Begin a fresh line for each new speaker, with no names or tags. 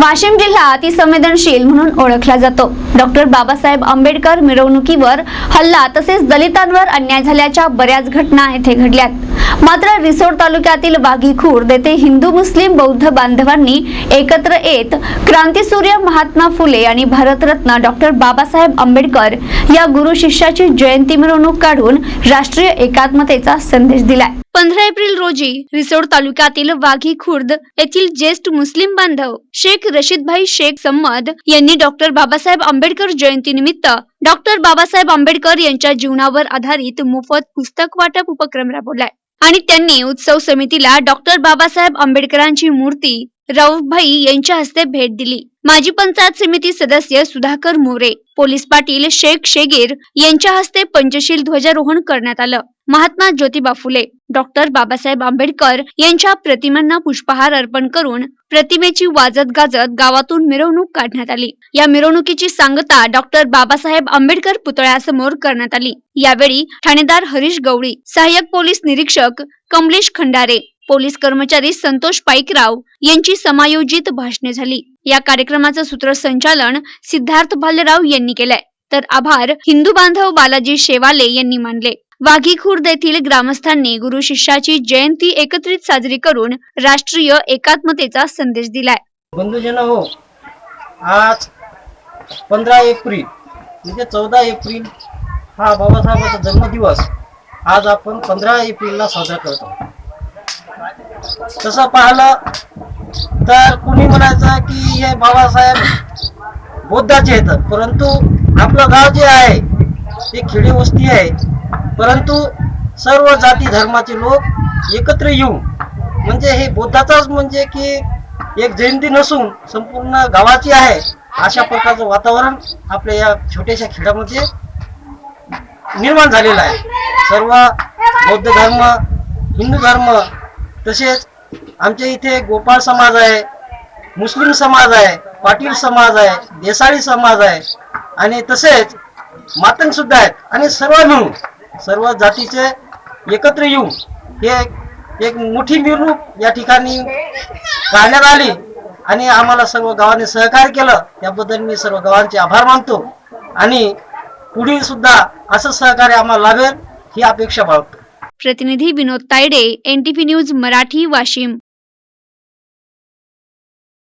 वाशिम जिल्हा अतिसंवेदनशील म्हणून ओळखला जातो. डॉक्टर बाबासाहेब आंबेडकर मिरवणुकीवर हल्ला तसेच दलितांवर अन्याय झाल्याच्या बऱ्याच घटना येथे घडल्यात. मात्र रिसोड तालुक्यातील वाघी खुर्द येथे हिंदू मुस्लिम बौद्ध बांधवांनी एकत्र येत क्रांतीसूर्य महात्मा फुले आणि भारतरत्न डॉक्टर बाबासाहेब आंबेडकर या गुरु शिष्याची जयंती मिरवणूक काढून राष्ट्रीय एकात्मतेचा संदेश दिलाय. पंधरा एप्रिल रोजी रिसोड तालुक्यातील वाघी खुर्द येथील ज्येष्ठ मुस्लिम बांधव शेख रशीदभाई शेख संमद यांनी डॉक्टर बाबासाहेब आंबेडकर जयंती निमित्त डॉक्टर बाबासाहेब आंबेडकर यांच्या जीवनावर आधारित मोफत पुस्तक वाटप उपक्रम राबवलाय. आणि त्यांनी उत्सव समितीला डॉक्टर बाबासाहेब आंबेडकरांची मूर्ती राऊतभाई यांच्या हस्ते भेट दिली. माजी पंचायत समिती सदस्य सुधाकर मोरे पोलीस पाटील शेख शेगीर यांच्या हस्ते पंचशील ध्वजारोहण करण्यात आलं. महात्मा ज्योतिबा फुले डॉक्टर बाबासाहेब आंबेडकर यांच्या प्रतिमांना पुष्पहार अर्पण करून प्रतिमेची वाजत गाजत गावातून मिरवणूक काढण्यात आली. या मिरवणुकीची सांगता डॉक्टर बाबासाहेब आंबेडकर पुतळ्यासमोर करण्यात आली. यावेळी ठाणेदार हरीश गवळी सहाय्यक पोलीस निरीक्षक कमलेश खंडारे पोलीस कर्मचारी संतोष पाईकराव यांची समायोजित भाषणे झाली. या कार्यक्रमाचं सूत्रसंचालन सिद्धार्थ भालेराव यांनी केलंय. तर आभार हिंदू बांधव बालाजी शेवाले यांनी मानले. वाघी खुर्द येथील ग्रामस्थांनी गुरु शिष्याची जयंती एकत्रित साजरी करून राष्ट्रीय एकात्मतेचा संदेश दिलाय.
बंधुजन हो आज पंधरा एप्रिल म्हणजे चौदा एप्रिल हा बाबासाहेबांचा जन्मदिवस. आज आपण पंधरा एप्रिलला साजरा करतो. तसं पाहिलं तर कुणी म्हणायचं की हे बाबासाहेब बौद्धाचे आहेत. परंतु आपलं गाव जे आहे ते खेडी वस्ती आहे. परंतु सर्व जाती धर्माचे लोक एकत्र येऊन म्हणजे हे बुद्धाचाच म्हणजे की एक जयंती नसून संपूर्ण गावाची आहे अशा प्रकारचं वातावरण आपल्या या छोट्याशा खेड्यामध्ये निर्माण झालेलं आहे. सर्व बौद्ध धर्म हिंदू धर्म तसेच आमच्या इथे गोपाळ समाज आहे मुस्लिम समाज आहे पाटील समाज आहे देसाळी समाज आहे. आणि तसेच मातंग सुद्धा आहेत. आणि सर्व मिळून सर्व जातीचे एकत्र येऊन हे एक मोठी मिरवणूक या ठिकाणी काढण्यात आली. आणि आम्हाला सर्व गावाने सहकार्य केलं. त्याबद्दल मी सर्व गावांचे आभार मानतो. आणि पुढील सुद्धा असं सहकार्य आम्हाला लाभेल ही अपेक्षा बाळगतो.
प्रतिनिधी विनोद तायडे एनटीपी न्यूज मराठी वाशिम.